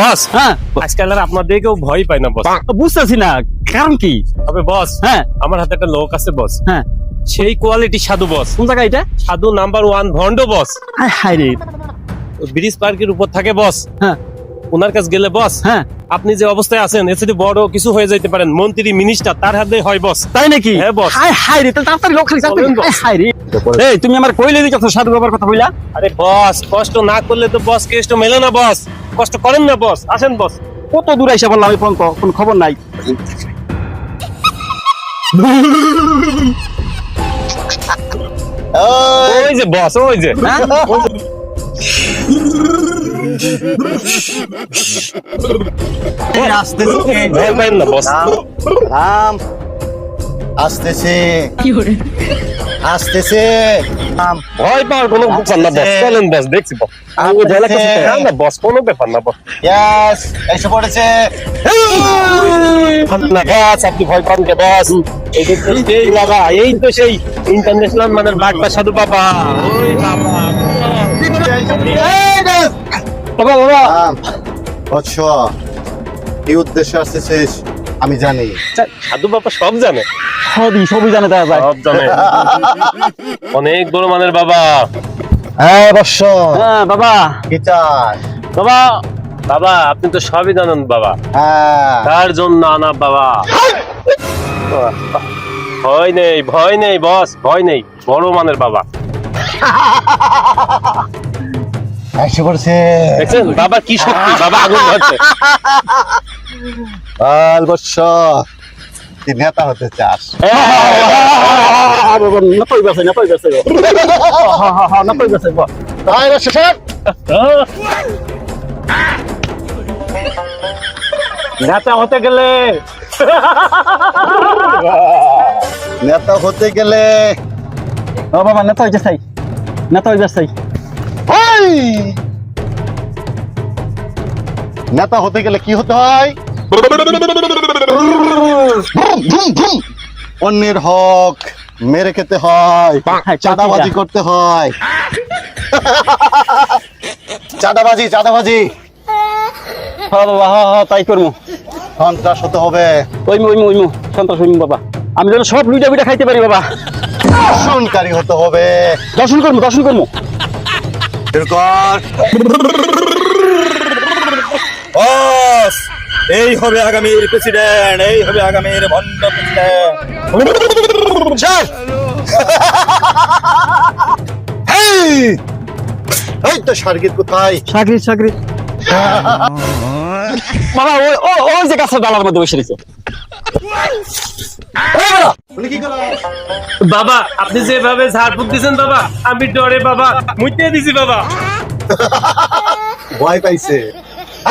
বস। হ্যাঁ। আজকাল আর আপনাদের কেউ ভয় পায় না বস। বুঝতেছি না কারণ কি? তবে বস হ্যাঁ। আমার হাতে একটা লোক আছে বস। হ্যাঁ। সেই কোয়ালিটি সাধু বস। কোন জায়গা এটা? সাধু নাম্বার ওয়ান ভন্ড বস। হায় হায় রে। ব্রিজ পার্কের উপর থাকে বস। হ্যাঁ। ওনার কাছে গেলে বস হ্যাঁ। আপনি যে অবস্থায় আছেন এর সাথে বড় কিছু হয়ে যাইতে পারেন। মন্ত্রী মিনিস্টার তার হাতে হয় বস তাই নাকি? হ্যাঁ, boss। হায় হায় রে তাড়াতাড়ি লোক খালি boss। রে। এই তুমি আমার কইলে দিছ সাধু বাবার কথা কইলা আরে বস কষ্ট না করলে তো বস কেষ্ট মেলে না বস কষ্ট করেন না বস আসেন বস কত দূর আইসা বললাম আমি ফোন কোন খবর নাই। ওই যে বস ওই যে। রাম। আসতেছে। আসতেছে। ভয় পাওয়ার কোনো ব্যাপার না বস। চলেন বস দেখছি বস। আমি ভয় লাগতেছে না, না বস কোনো ব্যাপার না বস। ইয়াস এসে পড়েছে। না বস আপনি ভয় পান কে বস? এই যে তো সেই বাবা এই তো সেই ইন্টারন্যাশনাল মানের বাগদা সাধু বাবা। ওই বাবা। বাবা বাবা। বৎস কি উদ্দেশ্যে আসতেছিস আমি জানি। সাধু বাবা সব জানে। সবই সবই জানে সব জানে। অনেক বড় মানের বাবা। হ্যাঁ বৎস হ্যাঁ বাবা। কি বাবা বাবা আপনি তো সবই জানেন বাবা। হ্যাঁ। তার জন্য আনা বাবা। ভয় নেই ভয় নেই বস ভয় নেই। বড় মানের বাবা। দেখছেন? বাবা কি শক্তি? বাবা আগুন ধরছে। বৎস। তুই নেতা হতে চাস? না হ্যাঁ হ্যাঁ হ্যাঁ তাই নেতা হতে গেলে। নেতা হতে গেলে। ও বাবা নেতা হইতে চাই। নেতা হইতে চাই! নেতা হতে গেলে কি হতে হয়। অন্যের হক মেরে খেতে হয় হ্যাঁ, চাঁদাবাজি করতে হয়। চাঁদাবাজি চাঁদাবাজি। হ্যাঁ বাবা হ্যাঁ হ্যাঁ তাই করব। সন্ত্রাস হতে হবে। ওইমু ওইমু ওইমু সন্তোষ ওইমু বাবা। আমি যেন সব লুইটা বিটা খাইতে পারি বাবা। দর্শনকারী হতে হবে। দর্শন করব দর্শন করব। এই হবে আগামীর প্রেসিডেন্ট এই হবে আগামীর ভণ্ড প্রেসিডেন্ট! এই তো সার্গিত কোথায়? চাকরি চাকরি বাবা ওই ও ওই যে গাছের ডালার মধ্যে বসে রয়েছে। উনি কি করল? বাবা আপনি যেভাবে ঝাড়ফুঁক দিয়েছেন বাবা আমি ডরে বাবা মুইতে দিছি বাবা। ভয় পাইছে।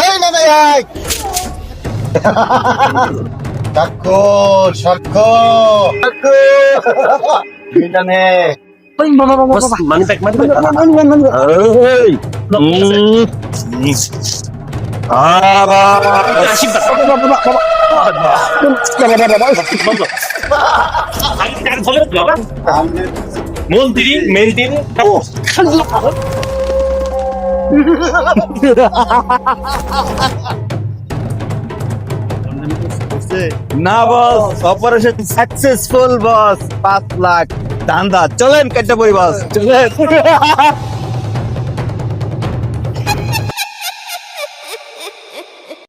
এই না না এই। সাক্ষর সাক্ষর। সাক্ষর এটা নে বস মানি ব্যাগ মানি না বস অপারেশন সাকসেসফুল বস পাঁচ লাখ। ধান্দা চলেন কেটে পড়ি বস চলেন।